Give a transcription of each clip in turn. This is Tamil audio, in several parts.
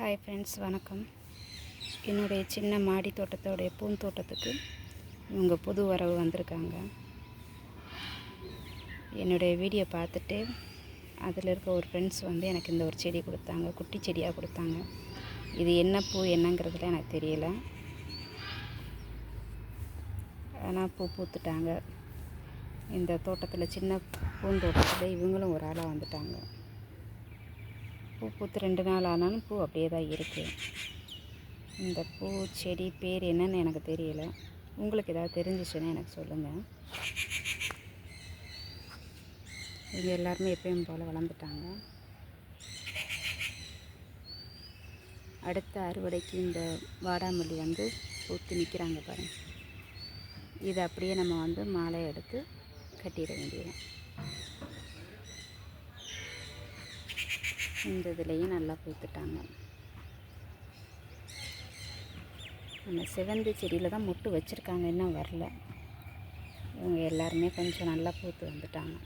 ஹாய் ஃப்ரெண்ட்ஸ் வணக்கம். என்னுடைய சின்ன மாடி தோட்டத்தோடைய பூந்தோட்டத்துக்கு இவங்க புது வரவு வந்திருக்காங்க. என்னுடைய வீடியோ பார்த்துட்டு அதில் இருக்க ஒரு ஃப்ரெண்ட்ஸ் வந்து எனக்கு இந்த ஒரு செடி கொடுத்தாங்க குட்டி செடியாக கொடுத்தாங்க. இது என்ன பூ என்னங்கிறதுல எனக்கு தெரியல. ஆனால் பூ பூத்துட்டாங்க. இந்த தோட்டத்தில் சின்ன பூந்தோட்டத்தில் இவங்களும் ஒரு ஆளாக வந்துட்டாங்க. பூ பூத்து ரெண்டு நாள் ஆனாலும் பூ அப்படியே தான் இருக்குது இந்த பூ செடி பேர் என்னன்னு எனக்கு தெரியல. உங்களுக்கு ஏதாவது தெரிஞ்சிச்சுன்னா எனக்கு சொல்லுங்கள் இங்கே எல்லாருமே எப்பயும் போல் வளர்ந்துட்டாங்க. அடுத்த அறுவடைக்கு இந்த வாடாமல்லி வந்து பூத்து நிற்கிறாங்க பாருங்கள் இதை அப்படியே நம்ம வந்து மாலை எடுத்து கட்டிட வேண்டியது இந்த இதுலேயும் நல்லா பூத்துட்டாங்க. அந்த செவந்தி செடியில் தான் முட்டு வச்சுருக்காங்க இன்னும் வரல. இவங்க எல்லாருமே கொஞ்சம் நல்லா பூத்து வந்துட்டாங்க.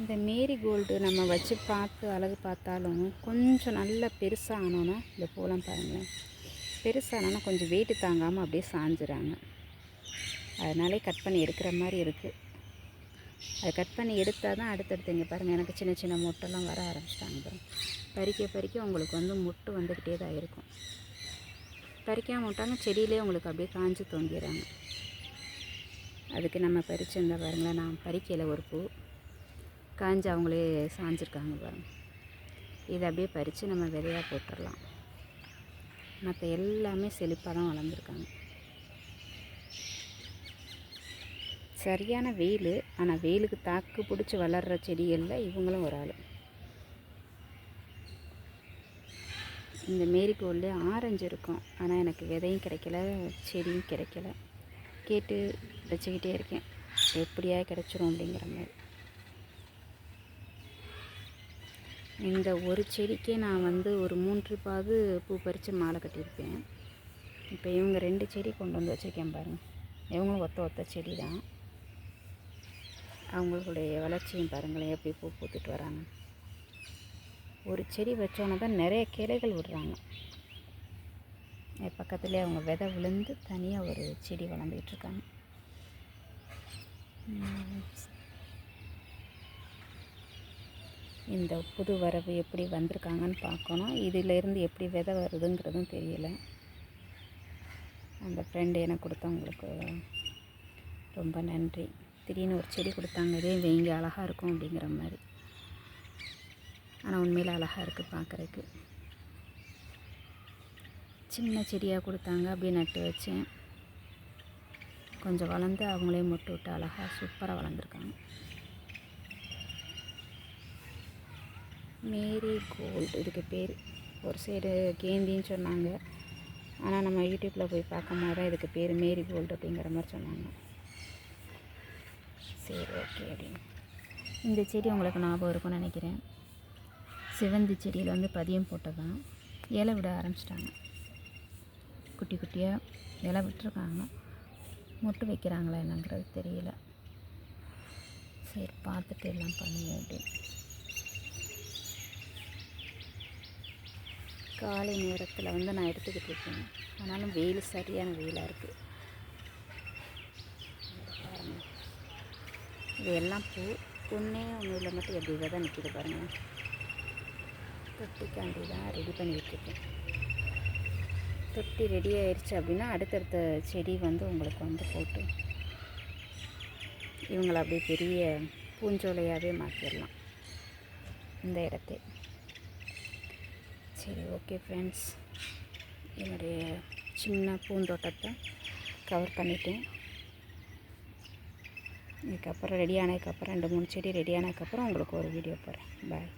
இந்த மேரி கோல்டு நம்ம வச்சு பார்த்து அழகு பார்த்தாலும் கொஞ்சம் நல்லா பெருசாக ஆனோன்னா இந்த பூலாம் பாருங்களேன். பெருசானோன்னா கொஞ்சம் வெயிட்டு தாங்காமல் அப்படியே சாஞ்சிறாங்க. அதனாலே கட் பண்ணி எடுக்கிற மாதிரி இருக்குது அதை கட் பண்ணி எடுத்தால் தான் அடுத்தடுத்து இங்கே பாருங்கள் எனக்கு சின்ன சின்ன முட்டைலாம் வர ஆரம்பிச்சிட்டாங்க பாருங்கள் பறிக்க பறிக்க உங்களுக்கு வந்து முட்டு வந்துக்கிட்டே தான் இருக்கும். பறிக்காம விட்டாங்க செடியிலே உங்களுக்கு அப்படியே காஞ்சி தொங்கிடுறாங்க. அதுக்கு நம்ம பறிச்சிருந்தா பாருங்களேன் நான் பறிக்கலை ஒரு பூ. காஞ்சி அவங்களே சாஞ்சிருக்காங்க பாருங்கள் இதை அப்படியே பறித்து நம்ம விதையாக போட்டுடலாம். மற்ற எல்லாமே செழிப்பாக தான் வளர்ந்துருக்காங்க. சரியான வெயில் ஆனால் வெயிலுக்கு தாக்கு பிடிச்சி வளர்கிற செடிகளில் இவங்களும் ஒரு ஆள். இந்த மேரிகோல்டு ஆரஞ்சு இருக்கும். ஆனால் எனக்கு விதையும் கிடைக்கல செடியும் கிடைக்கல. கேட்டு வச்சுக்கிட்டே இருக்கேன். எப்படியா கிடச்சிரும் அப்படிங்கிற மாதிரி. இந்த ஒரு செடிக்கே நான் வந்து ஒரு மூன்று பாது பூ பறித்து மாலை கட்டியிருப்பேன். இப்போ இவங்க ரெண்டு செடி கொண்டு வந்து வச்சுருக்கேன் பாருங்கள் இவங்களும் ஒத்த ஒத்த செடி தான் அவங்களுடைய வளர்ச்சியும் பாருங்களேன் எப்படி பூ பூத்துட்டு வராங்க. ஒரு செடி வச்சோன்னே தான் நிறைய கிளைகள் விடுறாங்க. பக்கத்துலேயே அவங்க விதை விழுந்து தனியாக ஒரு செடி வளர்ந்துக்கிட்டு இருக்காங்க. இந்த புது வரவு எப்படி வந்திருக்காங்கன்னு பார்க்கணும். இதிலேருந்து எப்படி விதை வருதுங்கிறதும் தெரியல. அந்த ஃப்ரெண்டு எனக்கு கொடுத்தவங்களுக்கு ரொம்ப நன்றி. திடீர்னு ஒரு செடி கொடுத்தாங்க இதே வெயிங்க அழகாக இருக்கும் அப்படிங்கிற மாதிரி. ஆனால் உண்மையில் அழகாக இருக்குது பார்க்குறதுக்கு சின்ன செடியாக கொடுத்தாங்க அப்படியே நட்டு வச்சேன். கொஞ்சம் வளர்ந்து அவங்களே மொட்டு விட்டு அழகாக சூப்பராக வளர்ந்துருக்காங்க. மேரி கோல்டு இதுக்கு பேர். ஒரு சைடு கேந்தின்னு சொன்னாங்க. ஆனால் நம்ம யூடியூப்பில் போய் பார்க்கும் போது தான் இதுக்கு பேர் மேரி கோல்டு அப்படிங்கிற மாதிரி சொன்னாங்க. சரி ஓகே அப்படின்னு இந்த செடி உங்களுக்கு ஞாபகம் இருக்கும்னு நினைக்கிறேன். சிவந்தி செடியில் வந்து பதியம் போட்டதான் இலை விட ஆரம்பிச்சிட்டாங்க. குட்டி குட்டியாக இலை விட்டுருக்காங்க. மொட்டு வைக்கிறாங்களா என்னங்கிறது தெரியல. சரி பார்த்துட்டு எல்லாம் பண்ணுவோம் அப்படின்னு காலை நேரத்தில் வந்து நான் எடுத்துக்கிட்டு இருக்கேன். ஆனாலும் வெயில் சரியான வெயிலாக இருக்குது இது எல்லாம் பூ பொண்ணே ஒன்றில் மட்டும் எப்படி தான் நிற்கிது பாருங்கள் தொட்டிக்காண்டி தான் ரெடி பண்ணிகிட்ருக்கேன் தொட்டி ரெடி ஆயிடுச்சு அப்படின்னா அடுத்தடுத்த செடி வந்து உங்களுக்கு வந்து போட்டு இவங்களை அப்படியே பெரிய பூஞ்சோலையாகவே மாற்றிடலாம் இந்த இடத்தை. சரி ஓகே ஃப்ரெண்ட்ஸ் என்னுடைய சின்ன பூந்தோட்டத்தை கவர் பண்ணிட்டேன். இதுக்கப்புறம் ரெடி ஆனதுக்கப்புறம் ரெண்டு மூணு செடி ரெடி ஆனதுக்கப்புறம் உங்களுக்கு ஒரு வீடியோ போடுறேன். பாய்